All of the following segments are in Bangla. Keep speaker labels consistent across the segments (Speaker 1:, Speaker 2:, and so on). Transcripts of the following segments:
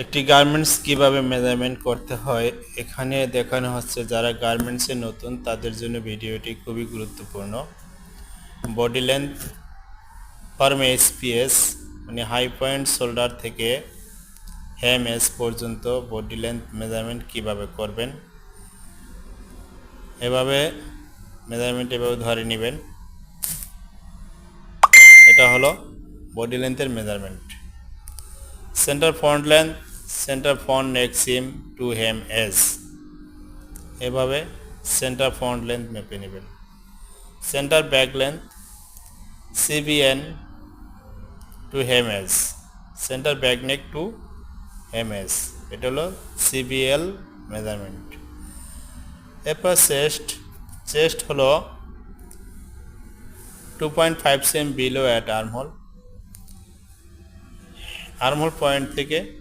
Speaker 1: একটি গার্মেন্টস কীভাবে মেজারমেন্ট করতে হয়, এখানে দেখানো হচ্ছে যারা গার্মেন্টসে নতুন, তাদের জন্য ভিডিওটি খুবই গুরুত্বপূর্ণ। বডি লেন্থ ফর্ম এসপিএস মানে হাই পয়েন্ট শোল্ডার থেকে হ্যাম এস পর্যন্ত বডি লেন্থ মেজারমেন্ট কীভাবে করবেন, এভাবে মেজারমেন্ট এভাবে ধরে নেবেন। এটা হলো body লেন্থের measurement centre front length centre front neck seam to hems এভাবে সেন্টার ফ্রন্ট লেন্থ মেপে নেবেন। Centre back length CBN to hems centre back neck to hems এটা হলো সিবিএল মেজারমেন্ট এরপর চেস্ট চেস্ট হলো two point five same below at armhole armhole point থেকে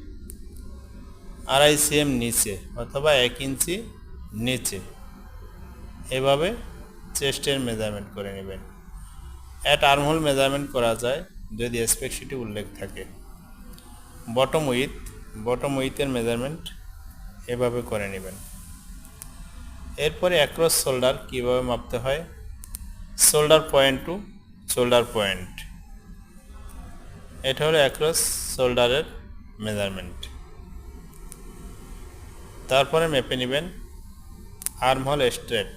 Speaker 1: আড়াই সিএম নিচে অথবা এক ইঞ্চি নিচে। এভাবে চেস্টের মেজারমেন্ট করে নেবেন। অ্যাট আর্মহোল মেজারমেন্ট করা যায় যদি স্পেকশিটে উল্লেখ থাকে। বটম উইথ বটম উইথের মেজারমেন্ট এভাবে করে নেবেন। এরপরে অ্যাক্রস শোল্ডার কীভাবে মাপতে হয়? Shoulder point to shoulder point এটা হলো অ্যাক্রস শোল্ডারের মেজারমেন্ট তারপরে মেপে নেবেন armhole straight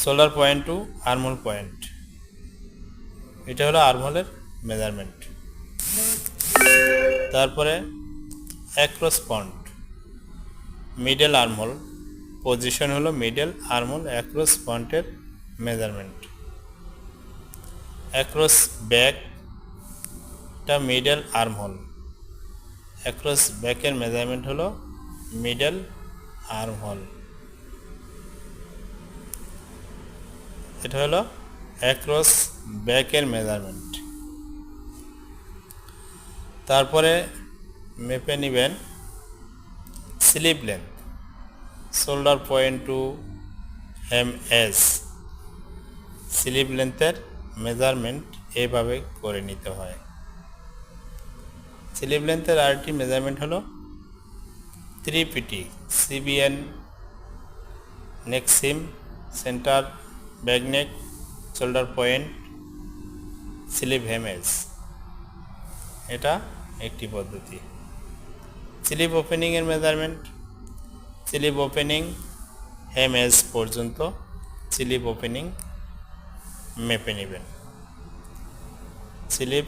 Speaker 1: shoulder point to armhole point এটা হলো আর্মহলের মেজারমেন্ট তারপরে across point middle armhole position হলো মিডল আর্মহোল অ্যাক্রস পয়েন্টের মেজারমেন্ট অ্যাক্রস ব্যাকটা মিডল আর্মহোল অ্যাক্রস ব্যাকের মেজারমেন্ট হলো মিডল আর্মহোল এটা হলো অ্যাক্রস ব্যাকের মেজারমেন্ট তারপরে মেপে নেবেন slip length shoulder point to hems slip লেন্থের measurement এইভাবে করে নিতে হয়। স্লিপ লেন্থের আরেকটি মেজারমেন্ট হলো three PT CBN neck seam centre back neck shoulder point, slip হেমেজ এটা একটি পদ্ধতি। স্লিপ ওপেনিংয়ের measurement, slip opening hems পর্যন্ত স্লিপ ওপেনিং মেপে নেবেন। স্লিপ